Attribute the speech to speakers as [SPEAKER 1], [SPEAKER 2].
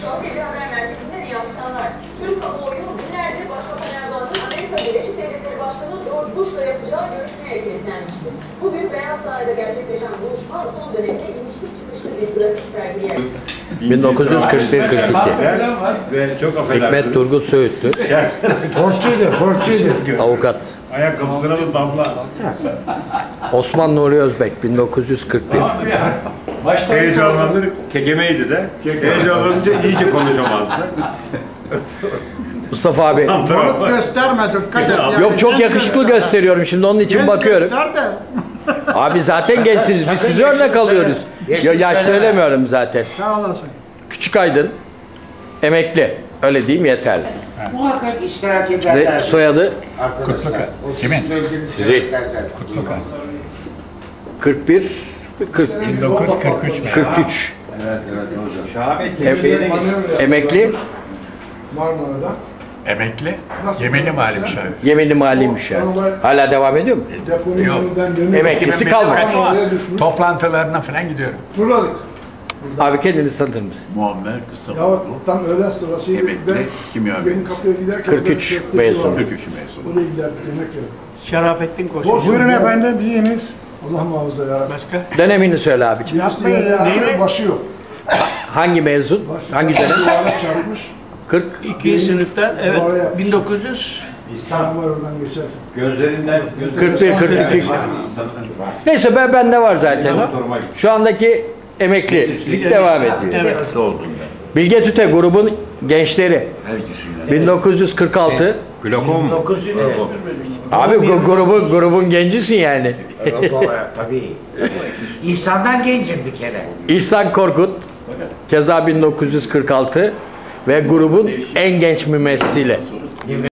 [SPEAKER 1] Şok TV Haber Merkezi'nden iyi akşamlar. Türk kamuoyu günlerdir Başbakan Erdoğan'ın Amerika Birleşik Devletleri Başkanı George Bush'la yapacağı görüşmeye kilitlenmişti. Bugün Beyaz Saray'da gerçekleşen buluşma son dönemde inişli çıkışlı bir grafik sergiledi.
[SPEAKER 2] 1941-42
[SPEAKER 3] Çok affedersiniz.
[SPEAKER 2] Hikmet Turgut Söğütlü
[SPEAKER 4] Hortçuydu, hortçuydu.
[SPEAKER 2] Avukat
[SPEAKER 3] Ayakkabısına da damla.
[SPEAKER 2] Osman Nuri Özbek 1941
[SPEAKER 3] Heyecanlanır, kekemeydi de. Heyecanlanınca iyice konuşamazdı.
[SPEAKER 2] Mustafa abi
[SPEAKER 4] Moruk gösterme, dikkat et. ya.
[SPEAKER 2] Yok çok yakışıklı gösteriyorum şimdi onun için
[SPEAKER 4] Genç
[SPEAKER 2] bakıyorum.
[SPEAKER 4] göster de.
[SPEAKER 2] Abi zaten gençsiniz biz sizi örnek alıyoruz. Ya, yaş söylemiyorum zaten.
[SPEAKER 4] Sağ olasın.
[SPEAKER 2] Küçük Aydın emekli. Öyle diyeyim yeterli.
[SPEAKER 5] Muhakkak iştirak
[SPEAKER 2] Ve
[SPEAKER 5] ederler
[SPEAKER 2] soyadı
[SPEAKER 5] arkadaşlar. O
[SPEAKER 6] Kimin?
[SPEAKER 5] sebeplerden.
[SPEAKER 6] Kutlukan.
[SPEAKER 2] 41 40
[SPEAKER 6] 1943 mü?
[SPEAKER 2] 43
[SPEAKER 3] Evet, evet hocam.
[SPEAKER 2] Em- emekli
[SPEAKER 7] Marmara'da.
[SPEAKER 6] Emekli. Yemeni mali müşavir.
[SPEAKER 2] Yeminli mali müşavir. Hala devam ediyor mu?
[SPEAKER 7] Deponun
[SPEAKER 6] Yok.
[SPEAKER 2] Emeklisi kalmadı.
[SPEAKER 6] Toplantılarına falan gidiyorum.
[SPEAKER 7] Fırladık.
[SPEAKER 2] Abi kendinizi tanıtır mısın?
[SPEAKER 8] Muammer
[SPEAKER 7] Ya
[SPEAKER 8] Kısaboğlu.
[SPEAKER 7] tam öğlen sırasıydı.
[SPEAKER 8] Emekli
[SPEAKER 7] Ben
[SPEAKER 8] kimya
[SPEAKER 7] benim kapıya giderken
[SPEAKER 2] 43
[SPEAKER 7] ben köfteci
[SPEAKER 2] mezun.
[SPEAKER 7] vardı.
[SPEAKER 8] 43 mezunu.
[SPEAKER 7] Oraya giderdik yemek yedik.
[SPEAKER 4] Şerafettin Koç.
[SPEAKER 7] Boş
[SPEAKER 4] Buyurun efendim, yiyiniz.
[SPEAKER 7] Allah muhafaza ya.
[SPEAKER 4] Başka?
[SPEAKER 2] Dönemini söyle abiciğim.
[SPEAKER 7] Yapmayın ya. Başı yok.
[SPEAKER 2] Hangi mezun?
[SPEAKER 7] Başı
[SPEAKER 2] Hangi dönem?
[SPEAKER 7] Duvara çarpmış.
[SPEAKER 2] 40
[SPEAKER 4] İkinci sınıftan, evet,
[SPEAKER 7] Duvara yapmış.
[SPEAKER 4] 1900.
[SPEAKER 7] Sen var oradan geçerken.
[SPEAKER 3] Gözlerinden,
[SPEAKER 2] 41 42. Neyse ben bende var zaten. Şu andaki emeklilik devam ediyor.
[SPEAKER 4] Evet.
[SPEAKER 8] oldum ben.
[SPEAKER 2] Bilge Tüte grubun gençleri
[SPEAKER 8] Her ikisinden.
[SPEAKER 2] 1946.
[SPEAKER 3] Glokom.
[SPEAKER 5] 900 lira.
[SPEAKER 2] Abi gu- grubun grubun gencisin yani.
[SPEAKER 5] Tabii. tabii. İnsandan gencim bir kere.
[SPEAKER 2] İhsan Korkut keza 1946 ve grubun en genç mümessili.